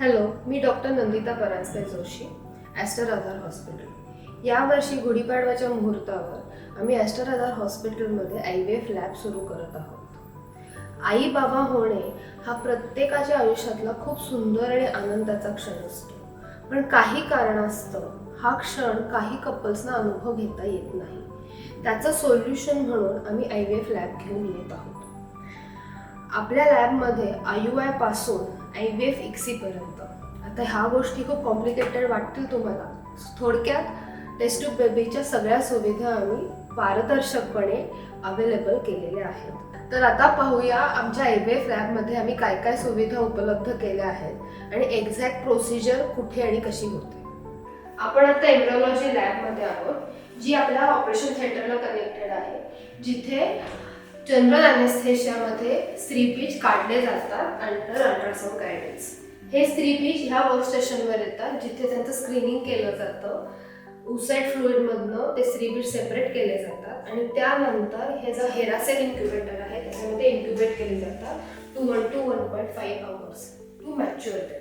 Hello मी doctor Nandita Paranjape Joshi Aster Aadhar hospital यावर्षी गुढीपाडव्याच्या मुहूर्तावर आम्ही ॲस्टर आधार हॉस्पिटलमध्ये आय व्ही एफ लॅब सुरू करत आहोत. आई बाबा होणे हा प्रत्येकाच्या आयुष्यातला खूप सुंदर आणि आनंदाचा क्षण असतो. पण काही कारणास्तव हा क्षण काही कपल्सना अनुभव घेता येत नाही. त्याचं सोल्युशन म्हणून आम्ही आय व्ही एफ लॅब घेऊन येत आहोत. आपल्या लॅबमध्ये आय आयपासून आय व्ही एफ इक्सीपर्यंत आता ह्या गोष्टी खूप कॉम्प्लिकेटेड वाटतील तुम्हाला. थोडक्यात टेस्ट ट्यूब बेबीच्या सगळ्या सुविधा आम्ही पारदर्शकपणे अवेलेबल केलेल्या आहेत. तर आता पाहूया आमच्या आय व्ही एफ लॅबमध्ये आम्ही काय काय सुविधा उपलब्ध केल्या आहेत आणि एक्झॅक्ट प्रोसिजर कुठे आणि कशी होते. आपण आता एम्ब्रोलॉजी लॅबमध्ये आहोत जी आपल्या ऑपरेशन थिएटरला कनेक्टेड आहे. जिथे जनरल अनेस्थेशियामध्ये स्त्रीपीच काढले जातात अंडर अल्ट्रासाऊंड गायडन्स हे स्त्रीपीच ह्या वर्कस्टेशनवर येतात जिथे त्यांचं स्क्रीनिंग केलं जातं. उसाईड फ्लुईडमधनं ते स्त्रीपीच सेपरेट केले जातात. आणि त्यानंतर हे जो हेरासेल इन्क्युबेटर आहे त्याच्यामध्ये इन्क्युबेट केले जातात two one two one point five hours to mature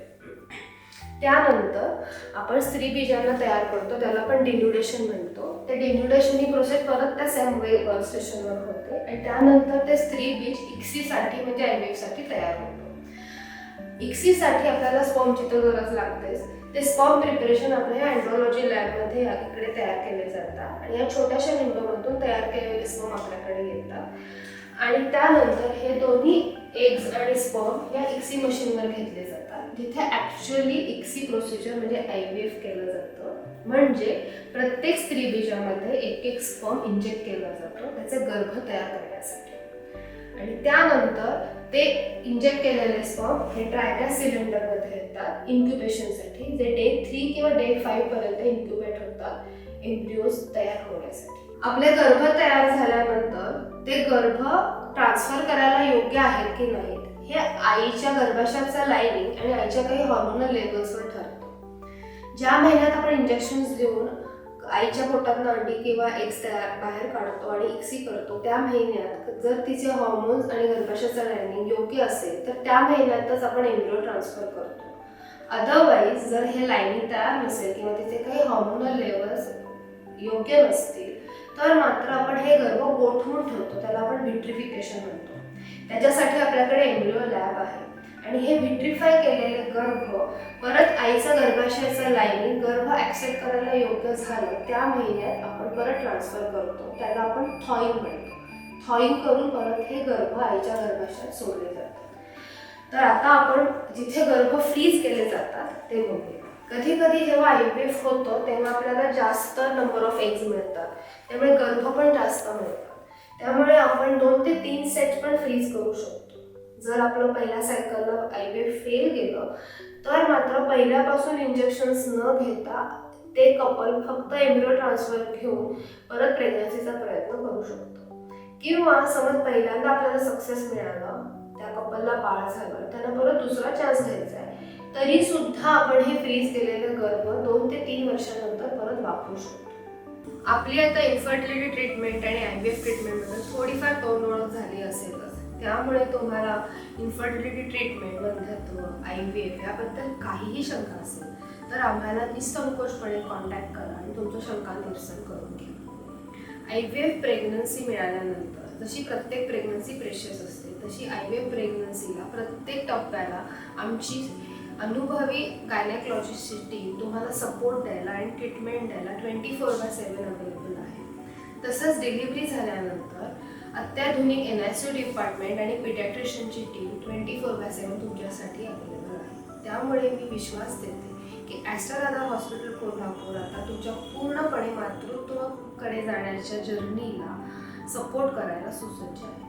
त्यानंतर आपण स्त्री बीजांना तयार करतो त्याला आपण डिन्युडेशन म्हणतो. ते डिन्युडेशन ही प्रोसेस परत त्या मुंबई स्टेशनवर होते. आणि त्यानंतर ते स्त्री बीच इक्सीसाठी म्हणजे आयव्हीएफसाठी तयार होतो. इक्सीसाठी आपल्याला स्पॉमची तर गरज लागतेच. ते स्पॉम प्रिपरेशन आपल्या अँड्रोलॉजी लॅबमध्ये या- इकडे तयार केले जातात. आणि या छोट्याशा विंडोमधून तयार केलेले स्पॉम आपल्याकडे येतात. आणि त्यानंतर हे दोन्ही एग्ज आणि स्पॉम या इक्सी मशीनवर घेतले जातात. जिथे ॲक्च्युअली इक्सी प्रोसिजर म्हणजे आय व्ही एफ केलं जातं. म्हणजे प्रत्येक स्त्री बीजामध्ये एक एक स्पॉम इंजेक्ट केला जातो. त्याचा गर्भ तयार करण्यासाठी. आणि त्यानंतर ते इंजेक्ट केलेले स्पॉम हे ट्रायगॅस सिलेंडरमध्ये येतात. इन्क्युबेशनसाठी जे डे थ्री किंवा डे फाईव्ह पर्यंत इन्क्युबेट होतात. एम्ब्रिओज तयार होण्यासाठी. आपले गर्भ तयार झाल्यानंतर ते गर्भ ट्रान्सफर करायला योग्य आहेत की नाहीत हे आईच्या गर्भाशयाचा लाईनिंग आणि आईच्या काही हॉर्मोनल लेवल्सवर ठरतं. ज्या महिन्यात आपण इंजेक्शन्स देऊन आईच्या पोटातनं अंडी किंवा एक्स तयार बाहेर काढतो आणि एक्सी करतो त्या महिन्यात जर तिचे हॉर्मोन्स आणि गर्भाशयाचा लाईनिंग योग्य असेल तर त्या महिन्यातच आपण एम्ब्रिओ ट्रान्सफर करतो. अदरवाईज जर हे लाईनिंग तयार नसेल किंवा तिचे काही हॉर्मोनल लेवल्स योग्य नसतील तर मात्र आपण हे गर्भ गोठवून ठेवतो त्याला आपण व्हिट्रिफिकेशन म्हणतो. त्याच्यासाठी आपल्याकडे एम्ब्रिओ लॅब आहे. आणि हे व्हिट्रिफाय केलेले गर्भ परत आईचा गर्भाशयाचा लाईनिंग गर्भ ऍक्सेप्ट करायला योग्य झालं त्या महिन्यात आपण परत ट्रान्सफर करतो. त्याला आपण थॉईंग म्हणतो. थॉईंग करून परत हे गर्भ आईच्या गर्भाशयात सोडले जातात. तर आता आपण जिथे गर्भ फ्रीज केले जातात ते बघूया. कधी कधी जेव्हा आय पी एफ होतं तेव्हा आपल्याला जास्त नंबर ऑफ एग्ज मिळतात. त्यामुळे गर्भ पण जास्त मिळतात. त्यामुळे आपण दोन ते तीन सेट पण फ्रीज करू शकतो. जर आपलं पहिल्या सायकलला आय पी एफ फेल गेलं तर मात्र पहिल्यापासून इंजेक्शन्स न घेता ते कपल फक्त एम्ब्रिओ ट्रान्सफर घेऊन परत प्रेग्नन्सीचा प्रयत्न करू शकतो. किंवा समज पहिल्यांदा आपल्याला सक्सेस मिळाला त्या कपलला बाळ झालं त्यांना परत दुसरा चान्स घ्यायचा आहे. तरी सुद्धा आपण हे फ्रीज केलेलं गर्भ दोन ते तीन वर्षानंतर परत वापरू शकतो. आपली आता इन्फर्टिलिटी ट्रीटमेंट आणि आय व्ही एफ ट्रीटमेंटमध्ये थोडीफार तोंड ओळख झाली असेलच. त्यामुळे तुम्हाला इन्फर्टिलिटी ट्रीटमेंट बंधत्व आय व्ही एफ याबद्दल काहीही शंका असेल तर आम्हाला निसंकोचपणे कॉन्टॅक्ट करा आणि तुमचं शंका निरसन करून घ्या. आय व्ही एफ प्रेग्नन्सी मिळाल्यानंतर जशी प्रत्येक प्रेग्नन्सी प्रेशियस असते तशी आय व्ही एफ प्रेग्नन्सीला प्रत्येक टप्प्याला आमची अनुभवी गायनेकॉलॉजिस्टची टीम तुम्हाला सपोर्ट द्यायला आणि ट्रीटमेंट द्यायला twenty four by seven available आहे. तसंच डिलिव्हरी झाल्यानंतर अत्याधुनिक एन आय सी डिपार्टमेंट आणि पिडॅट्रिशियनची team twenty four by seven तुमच्यासाठी अवेलेबल आहे. त्यामुळे मी विश्वास देते की ॲस्ट्रादादा हॉस्पिटल कोल्हापूर आता तुमच्या पूर्णपणे मातृत्वाकडे जाण्याच्या जर्नीला सपोर्ट करायला सुसज्ज आहे.